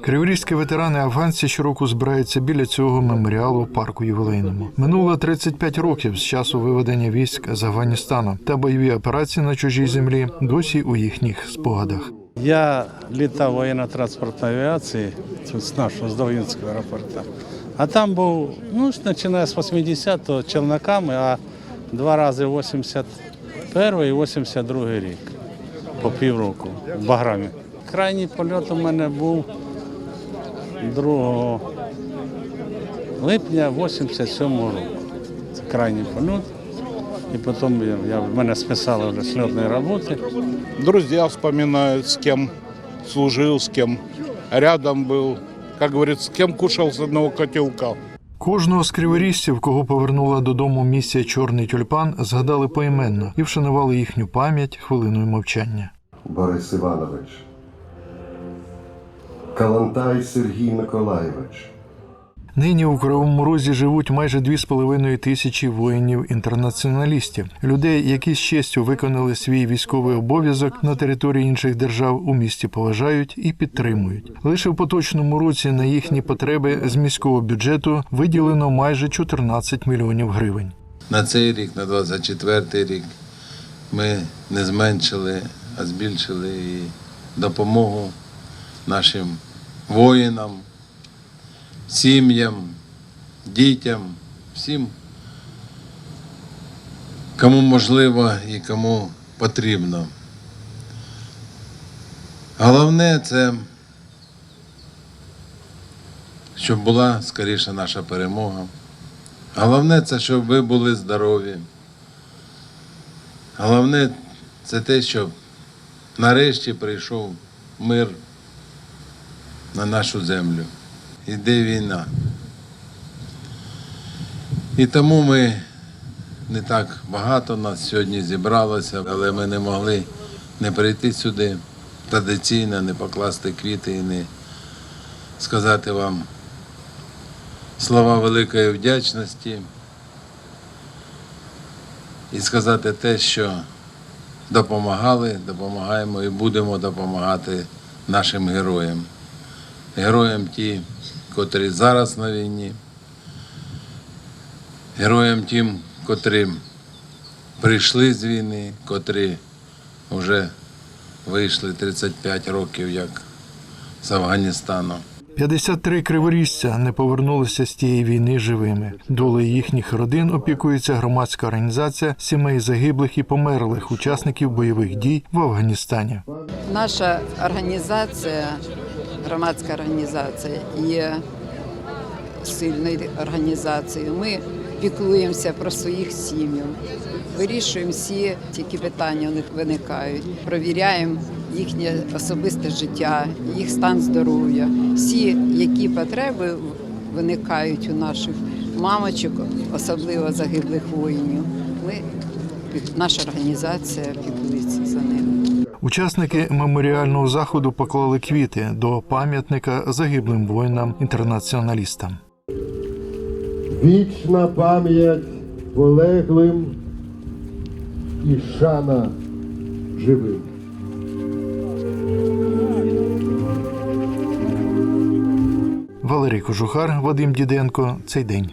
Криворізькі ветерани афганці щороку збираються біля цього меморіалу в парку ювілейному. Минуло 35 років з часу виведення військ з Афганістану та бойові операції на чужій землі досі у їхніх спогадах. Я літав воєнно-транспортної авіації тут з нашого з Долинського аеропорту. А там був, ну, починає з 80-го челноками, а два рази 81 і 82 рік по півроку в Баграмі. Крайній польот у мене був 2 липня 87 року. Це крайній польот. І потім я, я, мене списали вже з льотної роботи. Друзья вспоминают, с кем служил, с кем рядом был. Как говорится, с кем кушал с одного котелка. Кожного з криворіжців, кого повернула додому місія Чорний тюльпан, згадали поіменно і вшанували їхню пам'ять хвилиною мовчання. Борис Іванович, Калантай Сергій Миколайович, Нині у Кривому Розі живуть майже 2,5 тисячі воїнів-інтернаціоналістів, людей, які з честю виконали свій військовий обов'язок на території інших держав у місті поважають і підтримують. Лише в поточному році на їхні потреби з міського бюджету виділено майже 14 мільйонів гривень. на цей рік, на 24 рік, ми не зменшили, а збільшили і допомогу нашим воїнам, сім'ям, дітям, всім, кому можливо і кому потрібно. Головне це, щоб була скоріше наша перемога. Головне це, щоб ви були здорові. Головне це те, щоб нарешті прийшов мир на нашу землю. Іде війна. І тому ми не так багато нас сьогодні зібралося, але ми не могли не прийти сюди традиційно, не покласти квіти і не сказати вам слова великої вдячності і сказати те, що допомагали, допомагаємо і будемо допомагати нашим героям. Героям ті, котрі зараз на війні, героям тим, котрі прийшли з війни, котрі вже вийшли 35 років як з Афганістану. 53 криворіжця не повернулися з тієї війни живими. Долею їхніх родин опікується громадська організація сімей загиблих і померлих учасників бойових дій в Афганістані. Наша організація, громадська організація, є сильною організацією. Ми піклуємося про своїх сім'їв, вирішуємо всі, які питання у них виникають, провіряємо їхнє особисте життя, їх стан здоров'я, всі, які потреби виникають у наших мамочок, особливо загиблих воїнів. Ми, наша організація піклується за ними. Учасники меморіального заходу поклали квіти до пам'ятника загиблим воїнам-інтернаціоналістам. Вічна пам'ять полеглим і шана живим. Валерій Кожухар, Вадим Діденко. Цей день.